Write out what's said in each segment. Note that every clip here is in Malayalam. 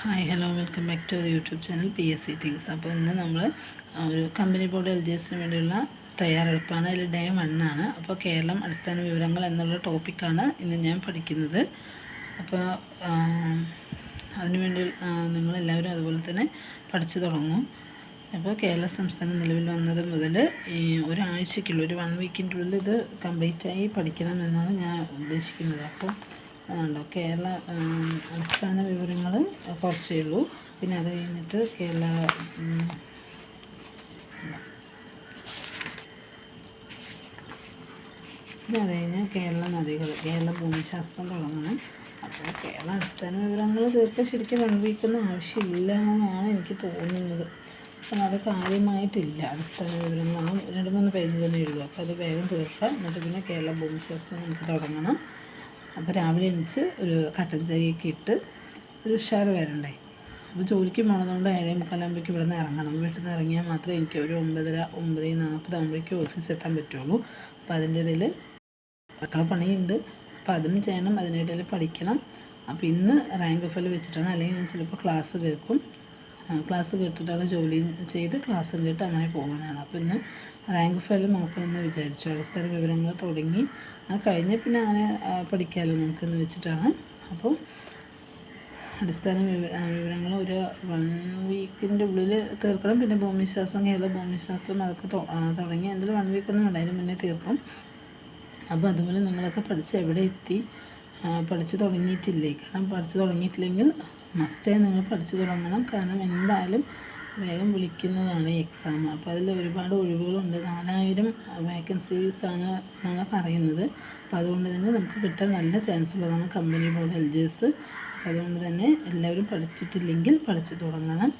Hi hello welcome back to our YouTube channel P S C things അപ്പോൾ ഇന്ന് നമ്മൾ ഒരു കമ്പനി ബോർഡ് എൽ ജി എസിന് വേണ്ടിയുള്ള തയ്യാറെടുപ്പാണ്. അതിൽ ഡേ വണ്ണാണ് അപ്പോൾ കേരളം അടിസ്ഥാന വിവരങ്ങൾ എന്നുള്ള ടോപ്പിക്കാണ് ഇന്ന് ഞാൻ പഠിക്കുന്നത്. അപ്പോൾ അതിനുവേണ്ടി നിങ്ങളെല്ലാവരും അതുപോലെ തന്നെ പഠിച്ചു തുടങ്ങും. അപ്പോൾ കേരള സംസ്ഥാനം നിലവിൽ വന്നത് മുതൽ ഈ ഒരാഴ്ചയ്ക്കുള്ളിൽ ഒരു വൺ വീക്കിന്റെ ഉള്ളിൽ ഇത് കംപ്ലീറ്റായി പഠിക്കണം എന്നാണ് ഞാൻ ഉദ്ദേശിക്കുന്നത്. അപ്പോൾ ഉണ്ടോ കേരള അടിസ്ഥാന വിവരങ്ങൾ കുറച്ചേ ഉള്ളൂ. പിന്നെ അത് കഴിഞ്ഞിട്ട് കേരള പിന്നെ അത് കഴിഞ്ഞാൽ കേരള നദികൾ കേരള ഭൂമിശാസ്ത്രം തുടങ്ങണം. അപ്പോൾ കേരള അടിസ്ഥാന വിവരങ്ങൾ തീർത്ത് ശരിക്കും അനുഭവിക്കുന്ന വീക്കൊന്നും ആവശ്യമില്ല എന്നാണ് എനിക്ക് തോന്നുന്നത്. അപ്പം അത് കാര്യമായിട്ടില്ല. അടിസ്ഥാന വിവരങ്ങളാണ് രണ്ട് മൂന്ന് പേജ് തന്നെ ഉള്ളൂ. അപ്പോൾ അത് വേഗം തീർക്കാം. എന്നിട്ട് പിന്നെ കേരള ഭൂമിശാസ്ത്രം നമുക്ക് തുടങ്ങണം. അപ്പോൾ രാവിലെ എണീച്ച് ഒരു കട്ടൻ ചായയൊക്കെ ഇട്ട് ഒരു ഉഷാർ വരണ്ടേ. അപ്പോൾ ജോലിക്ക് പോണതുകൊണ്ട് ഏഴേ മുക്കാലാകുമ്പോഴേക്കും ഇവിടെ നിന്ന് ഇറങ്ങണം. വീട്ടിൽ നിന്ന് ഇറങ്ങിയാൽ മാത്രമേ എനിക്ക് ഒരു ഒമ്പതര ഒമ്പത് നാൽപ്പതാകുമ്പോഴേക്കും ഓഫീസിൽ എത്താൻ പറ്റുള്ളൂ. അപ്പോൾ അതിന്റെ ഇടയിൽ മക്കളെ പണിയുണ്ട്. അപ്പോൾ അതും ചെയ്യണം അതിനിടയിൽ പഠിക്കണം. അപ്പോൾ ഇന്ന് റാങ്ക് ഫെൽ വെച്ചിട്ടാണ്. അല്ലെങ്കിൽ ഞാൻ ചിലപ്പോൾ ക്ലാസ് കേൾക്കും ക്ലാസ് കേട്ടിട്ടാണ് ജോലി ചെയ്ത് ക്ലാസ് കേട്ട് അങ്ങനെ പോകാനാണ് അപ്പോൾ ഇന്ന് റാങ്ക് ഫയൽ നോക്കണമെന്ന് വിചാരിച്ചു. അടിസ്ഥാന വിവരങ്ങൾ തുടങ്ങി. ആ കഴിഞ്ഞ് പിന്നെ അങ്ങനെ പഠിക്കാമല്ലോ നമുക്കെന്ന് വെച്ചിട്ടാണ്. അപ്പോൾ അടിസ്ഥാന വിവരങ്ങൾ ഒരു വൺ വീക്കിന്റെ ഉള്ളിൽ തീർക്കണം. പിന്നെ ഭൂമിശാസ്ത്രം കേരള ഭൂമിശാസ്ത്രം അതൊക്കെ തുടങ്ങി. എന്തെങ്കിലും വൺ വീക്കൊന്നും വേണ്ട അതിന് മുന്നേ തീർക്കും. അപ്പോൾ അതുപോലെ നിങ്ങളൊക്കെ പഠിച്ച് എവിടെ എത്തി? പഠിച്ചു തുടങ്ങിയിട്ടില്ലേ? കാരണം പഠിച്ചു തുടങ്ങിയിട്ടില്ലെങ്കിൽ മസ്റ്റായി നിങ്ങൾ പഠിച്ചു തുടങ്ങണം. കാരണം എന്തായാലും വേഗം വിളിക്കുന്നതാണ് ഈ എക്സാം അപ്പോൾ അതിൽ ഒരുപാട് ഒഴിവുകളുണ്ട്. നാലായിരം വേക്കൻസീസ് ആണ് എന്നാണ് പറയുന്നത്. അപ്പോൾ അതുകൊണ്ട് തന്നെ നമുക്ക് കിട്ടാൻ നല്ല ചാൻസ് ഉള്ളതാണ് കമ്പനി പോലെ എൽ ജി എസ് അതുകൊണ്ട് തന്നെ എല്ലാവരും പഠിച്ചിട്ടില്ലെങ്കിൽ പഠിച്ചു തുടങ്ങണം.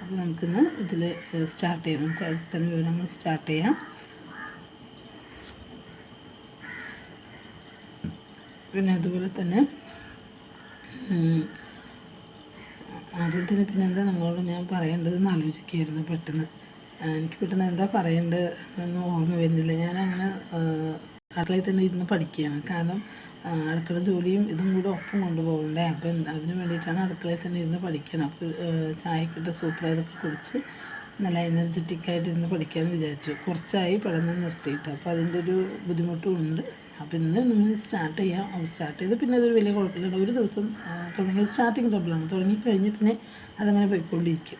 അപ്പോൾ നമുക്കിന്ന് ഇതിൽ സ്റ്റാർട്ട് ചെയ്യാം. നമുക്ക് അടിസ്ഥാന വിവരങ്ങൾ സ്റ്റാർട്ട് ചെയ്യാം. പിന്നെ അതുപോലെ തന്നെ ആദ്യം തന്നെ പിന്നെ എന്താ നമ്മളോട് ഞാൻ പറയേണ്ടതെന്ന് ആലോചിക്കുകയായിരുന്നു പെട്ടെന്ന്. എനിക്ക് പെട്ടെന്ന് എന്താ പറയേണ്ടത് എന്ന് ഓർമ്മ വരുന്നില്ല. ഞാനങ്ങനെ അടുക്കളയിൽ തന്നെ ഇരുന്ന് പഠിക്കുകയാണ്. കാരണം അടുക്കള ജോലിയും ഇതും കൂടെ ഒപ്പം കൊണ്ടുപോകണ്ടേ? അപ്പം അതിന് വേണ്ടിയിട്ടാണ് അടുക്കളയിൽ തന്നെ ഇരുന്ന് പഠിക്കണം. അപ്പോൾ ചായക്കിട്ട ഇതൊക്കെ കുടിച്ച് നല്ല എനർജറ്റിക് ആയിട്ട് ഇരുന്ന് പഠിക്കാമെന്ന് വിചാരിച്ചു. കുറച്ചായി പഠനം നിർത്തിയിട്ട്. അപ്പോൾ അതിന്റെ ഒരു ബുദ്ധിമുട്ടും ഉണ്ട്. അപ്പോൾ ഇന്ന് നിങ്ങൾ സ്റ്റാർട്ട് ചെയ്യാം. സ്റ്റാർട്ട് ചെയ്ത് പിന്നെ അതൊരു വലിയ കുഴപ്പമില്ല ഒരു ദിവസം തുടങ്ങിയത് സ്റ്റാർട്ടിങ് ട്രബിളാണ് തുടങ്ങിക്കഴിഞ്ഞ് പിന്നെ അതങ്ങനെ പോയിക്കൊണ്ടിരിക്കും.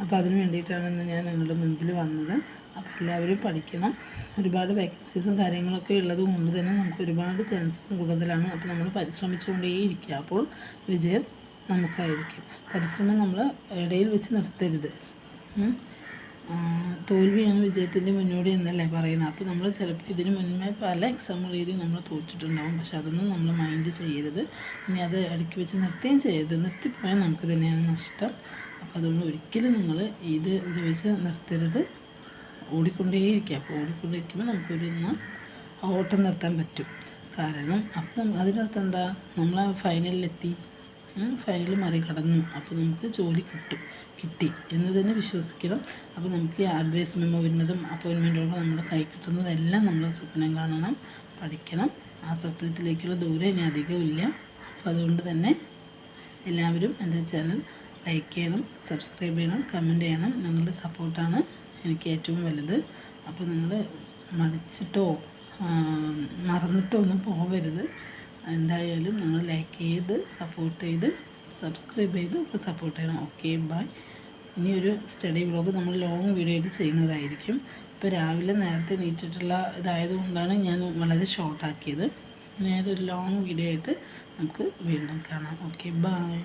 അപ്പോൾ അതിന് വേണ്ടിയിട്ടാണ് ഇന്ന് ഞാൻ നിങ്ങളുടെ മുൻപിൽ വന്നത്. അപ്പോൾ എല്ലാവരും പഠിക്കണം. ഒരുപാട് വേക്കൻസീസും കാര്യങ്ങളൊക്കെ ഉള്ളത് കൊണ്ട് തന്നെ നമുക്ക് ഒരുപാട് ചാൻസസ് കൂടുതലാണ്. അപ്പോൾ നമ്മൾ പരിശ്രമിച്ചുകൊണ്ടേയിരിക്കുക. അപ്പോൾ വിജയം നമുക്കായിരിക്കും. പരിശ്രമം നമ്മൾ ഇടയിൽ വെച്ച് നിർത്തരുത്. തോൽവിയാണ് വിജയത്തിന്റെ മുന്നോടി എന്നല്ലേ പറയുന്നത് അപ്പോൾ നമ്മൾ ചിലപ്പോൾ ഇതിന് മുന്നേ പല എക്സാം എഴുതി നമ്മൾ തോറ്റിട്ടുണ്ടാവും. പക്ഷെ അതൊന്നും നമ്മൾ മൈൻഡ് ചെയ്യരുത്. ഇനി അത് ഇടയ്ക്ക് വെച്ച് നിർത്തുകയും ചെയ്യരുത്. നിർത്തിപ്പോയാൽ നമുക്ക് തന്നെയാണ് നഷ്ടം. അപ്പോൾ അതുകൊണ്ട് ഒരിക്കലും നിങ്ങൾ ഇത് വെച്ച് നിർത്തരുത്. ഓടിക്കൊണ്ടേയിരിക്കുക. അപ്പോൾ ഓടിക്കൊണ്ടിരിക്കുമ്പോൾ നമുക്കൊരു ഓട്ടം നിർത്താൻ പറ്റും. കാരണം അപ്പം അതിനകത്ത് എന്താ? നമ്മൾ ഫൈനലിലെത്തി ഫൈനൽ മറികടന്നു. അപ്പോൾ നമുക്ക് ജോലി കിട്ടും കിട്ടി എന്ന് തന്നെ വിശ്വസിക്കണം. അപ്പോൾ നമുക്ക് ഈ അഡ്വൈസ് മെമ്മോ വരുന്നതും അപ്പോയിൻമെന്റുകളും നമ്മുടെ കൈ കിട്ടുന്നതെല്ലാം നമ്മൾ സ്വപ്നം കാണണം പഠിക്കണം. ആ സ്വപ്നത്തിലേക്കുള്ള ദൂരം ഇനി അധികമില്ല അപ്പോൾ അതുകൊണ്ട് തന്നെ എല്ലാവരും എന്റെ ചാനൽ ലൈക്ക് ചെയ്യണം സബ്സ്ക്രൈബ് ചെയ്യണം കമന്റ് ചെയ്യണം. നിങ്ങളുടെ സപ്പോർട്ടാണ് എനിക്ക് ഏറ്റവും വലുത്. അപ്പോൾ നിങ്ങൾ മടിച്ചിട്ടോ മറന്നിട്ടോ ഒന്നും പോകരുത് എന്തായാലും നിങ്ങൾ ലൈക്ക് ചെയ്ത് സപ്പോർട്ട് ചെയ്ത് സബ്സ്ക്രൈബ് ചെയ്ത് ഒക്കെ സപ്പോർട്ട് ചെയ്യണം. ഓക്കെ ബൈ ഇനി ഒരു സ്റ്റഡി വ്ളോഗ് നമ്മൾ ലോങ് വീഡിയോ ആയിട്ട് ചെയ്യുന്നതായിരിക്കും. ഇപ്പോൾ രാവിലെ നേരത്തെ നീറ്റിട്ടുള്ള ഇതായതുകൊണ്ടാണ് ഞാൻ വളരെ ഷോർട്ടാക്കിയത് ഇനി അതൊരു ലോങ് വീഡിയോ ആയിട്ട് നമുക്ക് വീണ്ടും കാണാം. Okay bye